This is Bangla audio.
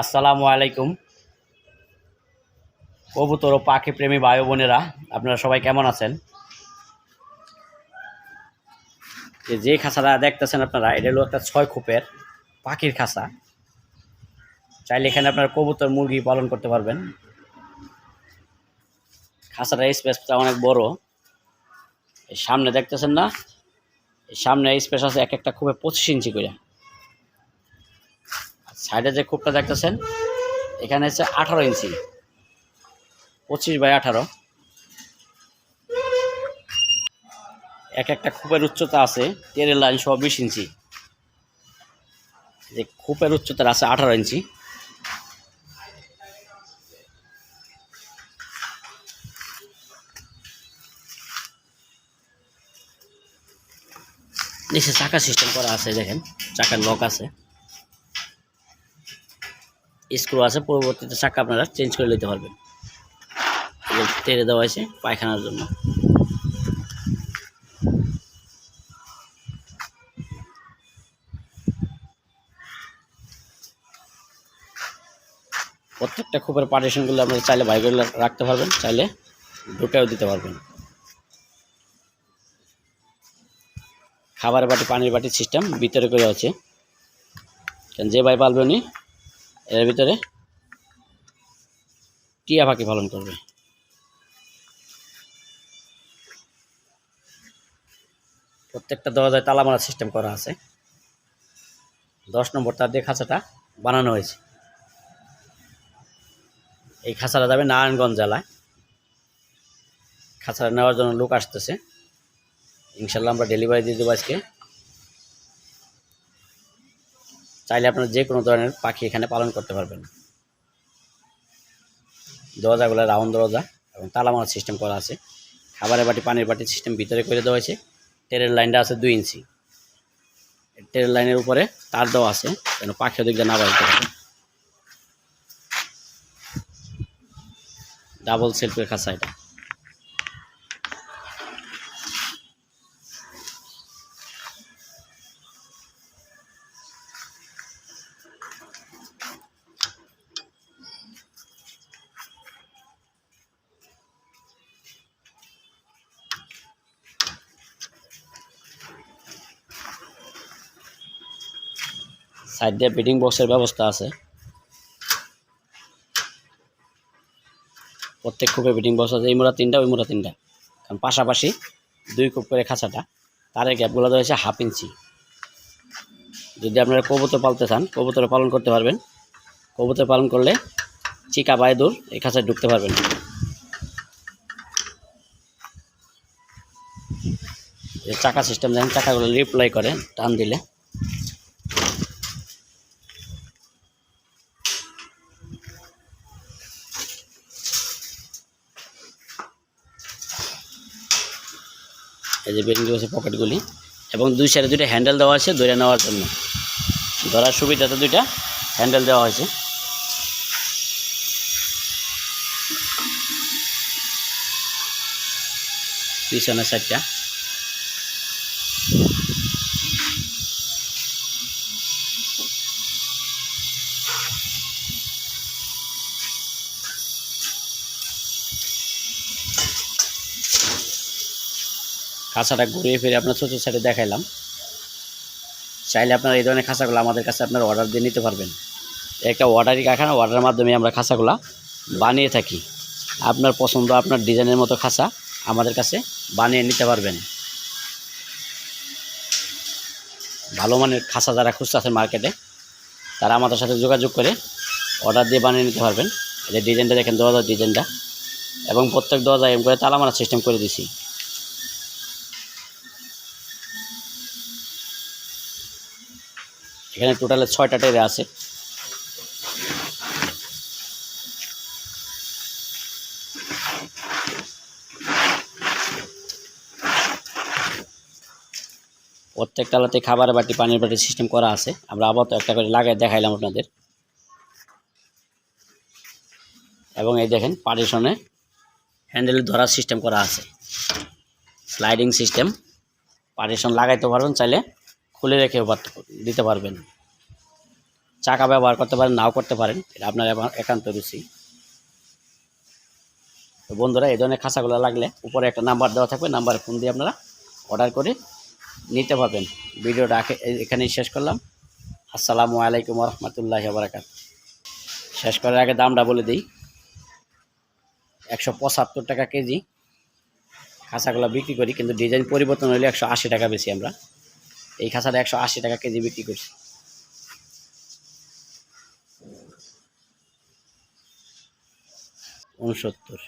আসসালামু আলাইকুম। কবুতর ও পাখি প্রেমী ভাই বোনেরা, আপনারা সবাই কেমন আছেন? যে খাঁচাটা দেখতেছেন আপনারা, এটা হলো একটা ছয় খোপের পাখির খাঁচা। চাইলে এখানে আপনারা কবুতর, মুরগি পালন করতে পারবেন। খাঁচাটার স্পেসটা অনেক বড়। সামনে দেখতেছেন না? সামনে স্পেস আছে এক একটা খুবই পঁচিশ ইঞ্চি করে। সাইডে যে কূপটা দেখতেছেন, এখানে হচ্ছে আঠারো ইঞ্চি, পঁচিশ বাই আঠারো। এক একটা খোপের উচ্চতা আছে, তেরের লাইন সহ বিশ ইঞ্চি। যে খোপের উচ্চতা আছে আঠারো ইঞ্চি। নিচে চাকা সিস্টেম করা আছে, দেখেন, চাকার লক আছে। স্ক্রু আছে, পরবর্তীতে চাকা আপনারা চেঞ্জ করে নিতে পারবেন। তেড়ে দেওয়া হয়েছে পায়খানার জন্য। প্রত্যেকটা খোপের পার্টিশনগুলো আপনারা চাইলে বাইরে রাখতে পারবেন, চাইলে ঢুকেও দিতে পারবেন। খাবারের বাটি, পানির বাটির সিস্টেম ভিতরে করে আছে। যে ভাই পালবে উনি এর ভিতরে টিয়া পাখি পালন করবে। প্রত্যেকটা দরজায় তালা মারার সিস্টেম করা আছে। দশ নম্বর তার দিয়ে খাঁচাটা বানানো হয়েছে। এই খাঁচাটা যাবে নারায়ণগঞ্জ জেলায়। খাঁচাটা নেওয়ার জন্য লোক আসতেছে। ইনশাল্লাহ আমরা ডেলিভারি দিয়ে দেবো আজকে। চাইলে আপনারা যে কোনো ধরনের পাখি এখানে পালন করতে পারবেন। দরজাগুলো রাউন্ড দরজা এবং তালা মারার সিস্টেম করা আছে। খাবারের বাটি, পানির বাটির সিস্টেম ভিতরে করে দেওয়া হয়েছে। ট্রেনের লাইনটা আছে দুই ইঞ্চি। ট্রেনের লাইনের উপরে তার দেওয়া আছে যেন পাখি ওদিক দিয়ে না বাড়িতে পারে ডাবল সেলফের খাঁচা এটা। সাইড দিয়ে বিডিং বক্সের ব্যবস্থা আছে। প্রত্যেক কূপে বিডিং বক্স আছে, এই মোড়া তিনটা, ওই মোড়া তিনটা। কারণ পাশাপাশি দুই কূপ করে খাঁচাটা, তার গ্যাপগুলো রয়েছে হাফ ইঞ্চি। যদি আপনারা কবুতর পালতে চান, কবুতর পালন করতে পারবেন। কবুতর পালন করলে চিকা বাই দূর এই খাঁচায় ঢুকতে পারবেন। চাকা সিস্টেম দেখেন, চাকাগুলো রিপ্লাই করে, টান দিলে। এই যে বেরিং রয়েছে পকেটগুলি এবং দুই সাইডে দুইটা হ্যান্ডেল দেওয়া আছে ধরে নেওয়ার জন্য। ধরার সুবিধাতে দুইটা হ্যান্ডেল দেওয়া হয়েছে। পিছনের সাইডটা খাঁচাটা ঘুরিয়ে ফিরে আপনার ছোটো সাইডে দেখাইলাম। চাইলে আপনারা এই ধরনের খাঁচাগুলো আমাদের কাছে আপনারা অর্ডার দিয়ে নিতে পারবেন। একটা অর্ডারই কারখানা অর্ডারের মাধ্যমে আমরা খাঁচাগুলো বানিয়ে থাকি। আপনার পছন্দ, আপনার ডিজাইনের মতো খাঁচা আমাদের কাছে বানিয়ে নিতে পারবেন। ভালো মানের খাঁচা যারা খুঁজতে মার্কেটে তারা আমাদের সাথে যোগাযোগ করে অর্ডার দিয়ে বানিয়ে নিতে পারবেন। এই ডিজাইনটা দেখেন, দরজার ডিজাইনটা এবং প্রত্যেক দরজা এম করে তালা মারার সিস্টেম করে দিছি। এখানে টোটালে ছয়টা টেরে আছে। প্রত্যেকটা আলাতে খাবার, বাটি, পানির বাটি সিস্টেম করা আছে। আমরা আবার একটা করে লাগাই দেখাইলাম আপনাদের। এবং এই দেখেন পার্টিশনে হ্যান্ডেল ধরার সিস্টেম করা আছে। স্লাইডিং সিস্টেম পার্টিশন লাগাইতে পারবেন, চাইলে খুলে রেখে দিতে পারবেন। চাকা ব্যবহার করতে পারেন, নাও করতে পারেন, এটা আপনার একান্ত রুচি। তো বন্ধুরা, এই ধরনের খাঁচাগুলো লাগলে উপরে একটা নাম্বার দেওয়া থাকবে, নাম্বারে ফোন দিয়ে আপনারা অর্ডার করে নিতে পারবেন। ভিডিওটা এখানেই শেষ করলাম। আসসালামু আলাইকুম রহমতুল্লাহ বারাকাত শেষ করার আগে দামটা বলে দিই। একশো পঁচাত্তর টাকা কেজি খাঁচাগুলো বিক্রি করি, কিন্তু ডিজাইন পরিবর্তন হলে একশো আশি টাকা বেশি আমরা। এই খাঁচাটা একশো আশি টাকা কেজি বিক্রি করছি। উনসত্তর